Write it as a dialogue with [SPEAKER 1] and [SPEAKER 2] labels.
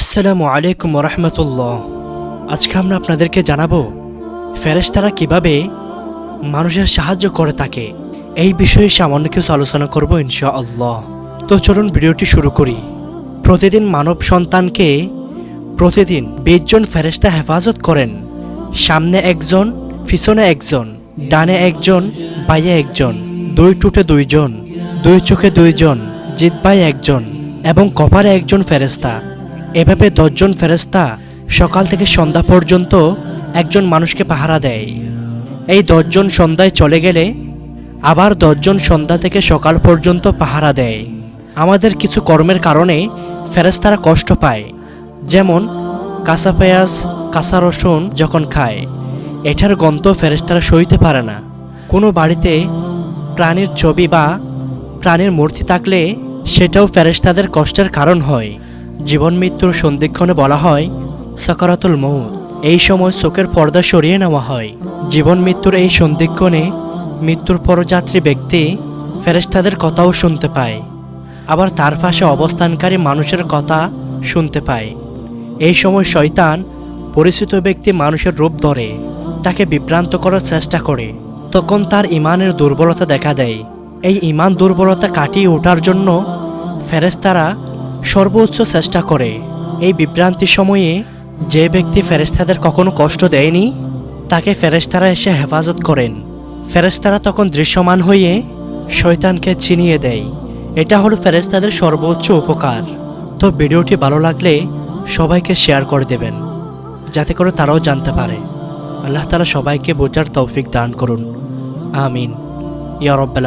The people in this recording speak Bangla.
[SPEAKER 1] আসসালামু আলাইকুম রহমতুল্লাহ আজকে আমরা আপনাদেরকে জানাব, ফেরেশতারা কীভাবে মানুষের সাহায্য করে থাকে এই বিষয়ে সামান্য কিছু আলোচনা করব ইনশা আল্লাহ তো চলুন ভিডিওটি শুরু করি। প্রতিদিন মানব সন্তানকে প্রতিদিন বিশজন ফেরেশতা হেফাজত করেন। সামনে একজন, পিছনে একজন, ডানে একজন বাইয়ে একজন, দুই টুটে দুইজন, দুই চোখে দুইজন জিতবাই একজন এবং কপারে একজন ফেরেস্তা এভাবে দশজন ফেরেস্তা সকাল থেকে সন্ধ্যা পর্যন্ত একজন মানুষকে পাহারা দেয়। এই দশজন সন্ধ্যায় চলে গেলে আবার দশজন সন্ধ্যা থেকে সকাল পর্যন্ত পাহারা দেয়। আমাদের কিছু কর্মের কারণে ফেরেস্তারা কষ্ট পায়, যেমন কাঁচা পেঁয়াজ, কাঁচা রসুন যখন খায়, এটার গন্ধ ফেরেস্তারা সইতে পারে না। কোনো বাড়িতে প্রাণীর ছবি বা প্রাণীর মূর্তি থাকলে সেটাও ফেরেশতাদের কষ্টের কারণ হয়। জীবন মৃত্যুর সন্ধিক্ষণে বলা হয়, সাকারাতুল মৌত এই সময় চোখের পর্দা সরিয়ে নেওয়া হয়। জীবন মৃত্যুর এই সন্ধিক্ষণে মৃত্যুর পরযাত্রী ব্যক্তি ফেরেশতাদের কথাও শুনতে পায়। আবার তার পাশে অবস্থানকারী মানুষের কথা শুনতে পায়। এই সময় শয়তান পরিচিত ব্যক্তি মানুষের রূপ ধরে, তাকে বিভ্রান্ত করার চেষ্টা করে। তখন তার ইমানের দুর্বলতা দেখা দেয়। এই ইমান দুর্বলতা কাটিয়ে ওঠার জন্য ফেরেস্তারা সর্বোচ্চ চেষ্টা করে। এই বিভ্রান্তির সময়ে যে ব্যক্তি ফেরেস্তাদের কখনো কষ্ট দেয়নি, তাকে ফেরেস্তারা এসে হেফাজত করেন। ফেরেস্তারা তখন দৃশ্যমান হয়ে শয়তানকে চিনিয়ে দেয়। এটা হলো ফেরেস্তাদের সর্বোচ্চ উপকার। তো ভিডিওটি ভালো লাগলে সবাইকে শেয়ার করে দেবেন, যাতে করে তারাও জানতে পারে। আল্লাহ তালা সবাইকে বোঝার তৌফিক দান করুন। আমিন। ইয়া রব্বাল